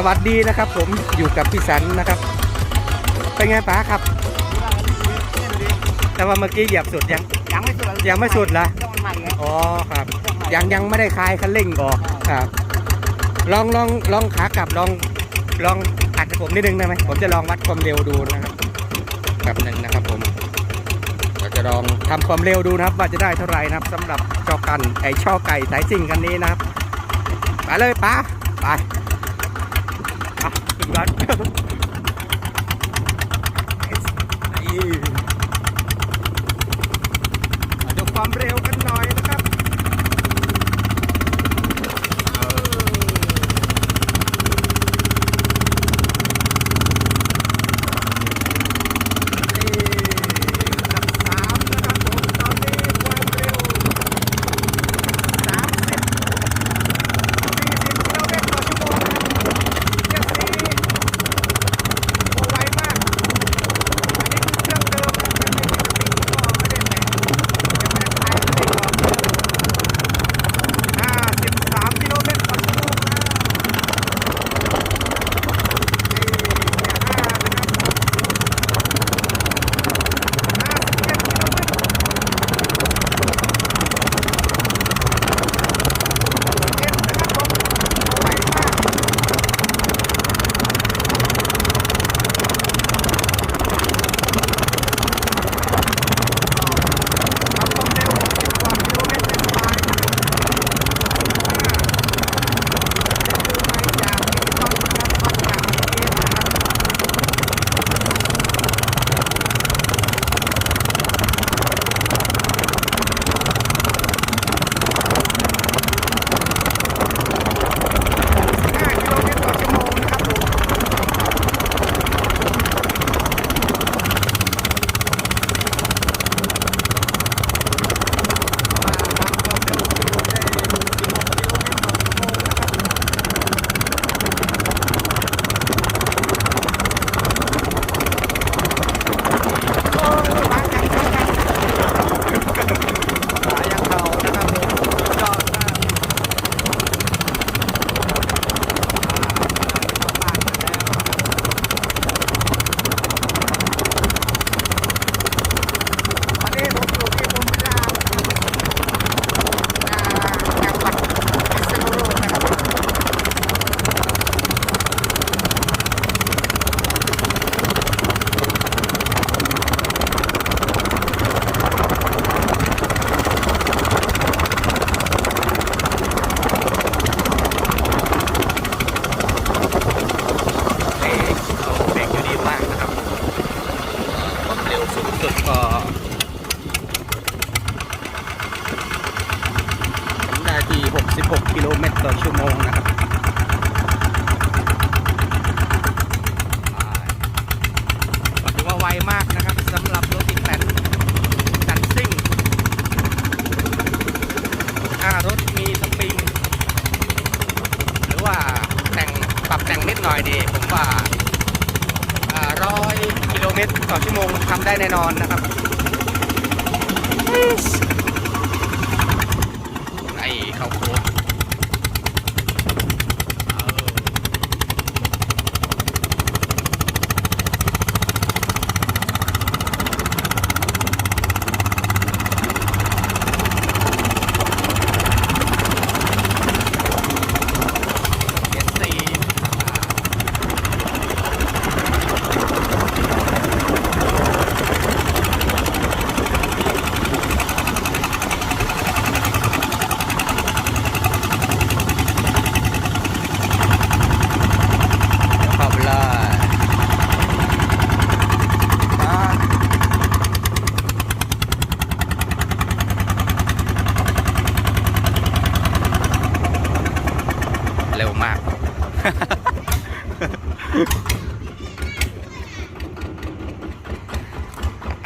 สวัสดีนะครับ ผมอยู่กับพี่สันนะครับ เป็นไงป้าครับ แต่ว่าเมื่อกี้เหยียบสุดยัง ยังไม่สุดยังไม่สุดเหรอต้องใหม่ไงอ๋อครับ ยังยังไม่ได้คลายคันเร่งออกครับ ลองลองลองขากลับลองลองอัดให้ผมนิดนึงได้ไหมผมจะลองวัดความเร็วดูนะครับแบบหนึ่งนะครับผมเราจะลองทำความเร็วดูนะครับ ว่าจะได้เท่าไหร่นะครับสำหรับจอกันไอช่อไก่สายซิ่งคันนี้นะครับไปเลยป้าไป อะขึ้นก่อนมาดูความเร็วกันหน่อย 16 กิโลเมตรต่อชั่วโมงนะครับถือว่าไวมากนะครับสำหรับรถอีแตนดันซิ่งรถมีสปริง หรือว่าแต่งปรับแต่งนิดหน่อยดี ผมว่าร้อยกิโลเมตรต่อชั่วโมงทำได้แน่นอนนะครับไอ้เขาโค้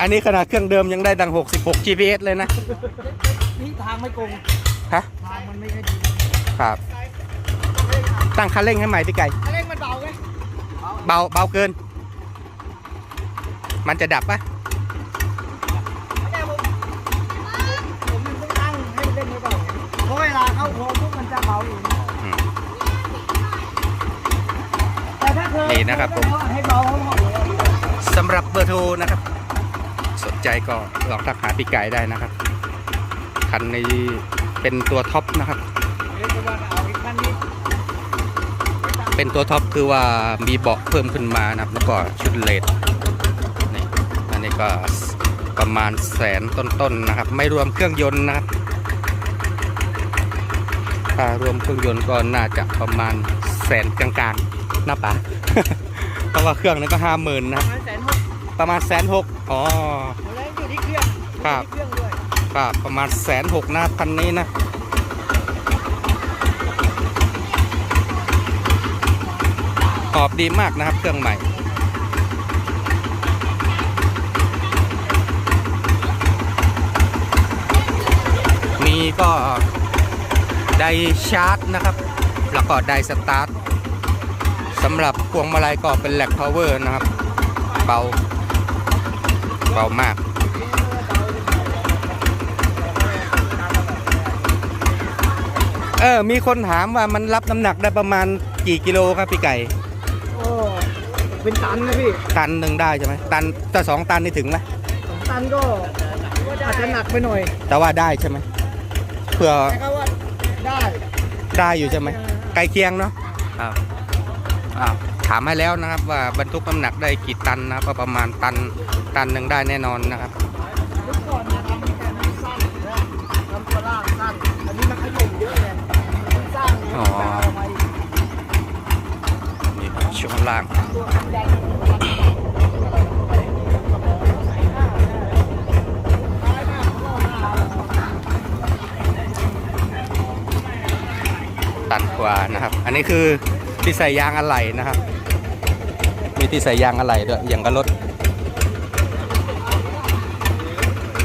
อันนี้ขนาดเครื่องเดิมยังได้ดัง 66 GPS เลยนะ นี่ทางไม่โกงฮะ ทางมันไม่ค่อยดีครับ ตั้งคันเร่งให้ใหม่พี่ไก่เร่งมันเบาไหมเบาเบาเกิน มันจะดับปะแต่ผมผมยังต้องตั้งให้มันเล่นไม่เบาเพราะเวลาเข้าโค้งปุ๊บมันจะเบาเองอืมนะครับผม ให้เบาเขาหมดเลย สำหรับเบอร์โทรนะครับสน ใจก็ลองทักหาพี่ไก่ได้นะครับ คันนี้เป็นตัวท็อปนะครับเรียกว่าเอาอีกคันนี้เป็นตัวท็อปคือว่ามีเบาะเพิ่มขึ้นมานะครับแล้วก็ชุดเลดนี่อันนี้ก็ประมาณแสนต้นๆนะครับ ไม่รวมเครื่องยนต์นะครับถ้ารวมเครื่องยนต์ก็น่าจะประมาณแสนกลางๆนะป๋าเพราะว่าเครื่องนั้นก็ห้าหมื่นปนะระมาณแสนหกประมาณแสนหกอ๋อ ครับครื่องด้วยก็ประมาณแสนหกนะพันนี้นะตอบดีมากนะครับเครื่องใหม่มีก็ไดชาร์จนะครับ แล้วก็ไดสตาร์ทสำหรับพวงมาลัยก็เป็นแหลกพาวเวอร์นะครับ เบา เบามาก เออ มีคนถามว่ามันรับน้ำหนักได้ประมาณกี่กิโลครับพี่ไก่ โอ้เป็นตันนะพี่ตันหนึ่งได้ใช่ไหมตันแต่สองตันนี่ถึงไหมสองตันก็อาจจะหนักไปหน่อย แต่ว่าได้ใช่ไหมเพื่อแต่ก็ว่าได้ได้อยู่ใช่ไหมใกล้เคียงเนาะอ้าวอ้าวถามให้แล้วนะครับว่าบรรทุกน้ำหนักได้กี่ตันนะครับก็ประมาณตันตันหนึ่งได้แน่นอนนะครับ อ๋อนี่ครับช่วงล่างตัวคันกว่านะครับ อันนี้คือที่ใส่ยางอะไหล่นะครับ มีที่ใส่ยางอะไหล่ด้วยอย่างกับรถ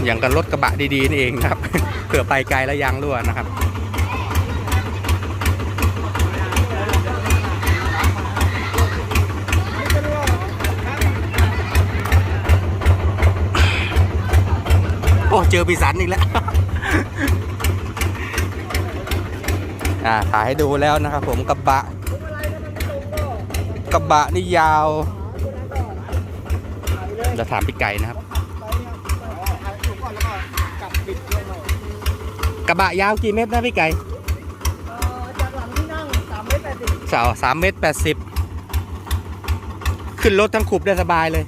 อย่างกับรถกระบะดีๆนี่เองนะครับเผื่อไปไกลแล้วยางรั่วนะครับ เจอปีสันอีกแล้ว อ่าถ่ายให้ดูแล้วนะครับผมกระบะ กระบะนี่ยาว จะถามพี่ไก่นะครับ กระบะยาวกี่เมตรนะพี่ไก่จากหลังที่นั่งสามเมตรแปดสิบเสาสามเมตรแปดสิบขึ้นรถทั้งขุบได้สบายเลย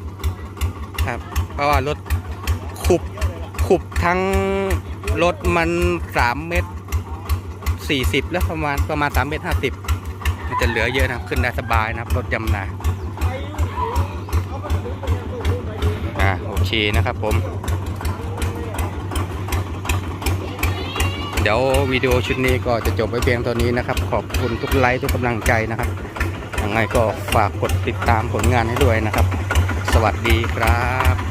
ครับ เพราะว่ารถขุบ ขุบทั้งรถมันสามเมตรสี่สิบแล้วประมาณประมาณสามเมตรห้าสิบมันจะเหลือเยอะนะขึ้นได้สบายนะครับรถยำนาอ่าโอเคนะครับผม เดี๋ยววิดีโอชุดนี้ก็จะจบไว้เพียงเท่านี้นะครับ ขอบคุณทุกไลค์ทุกกำลังใจนะครับยังไงก็ฝากกดติดตามผลงานให้ด้วยนะครับ สวัสดีครับ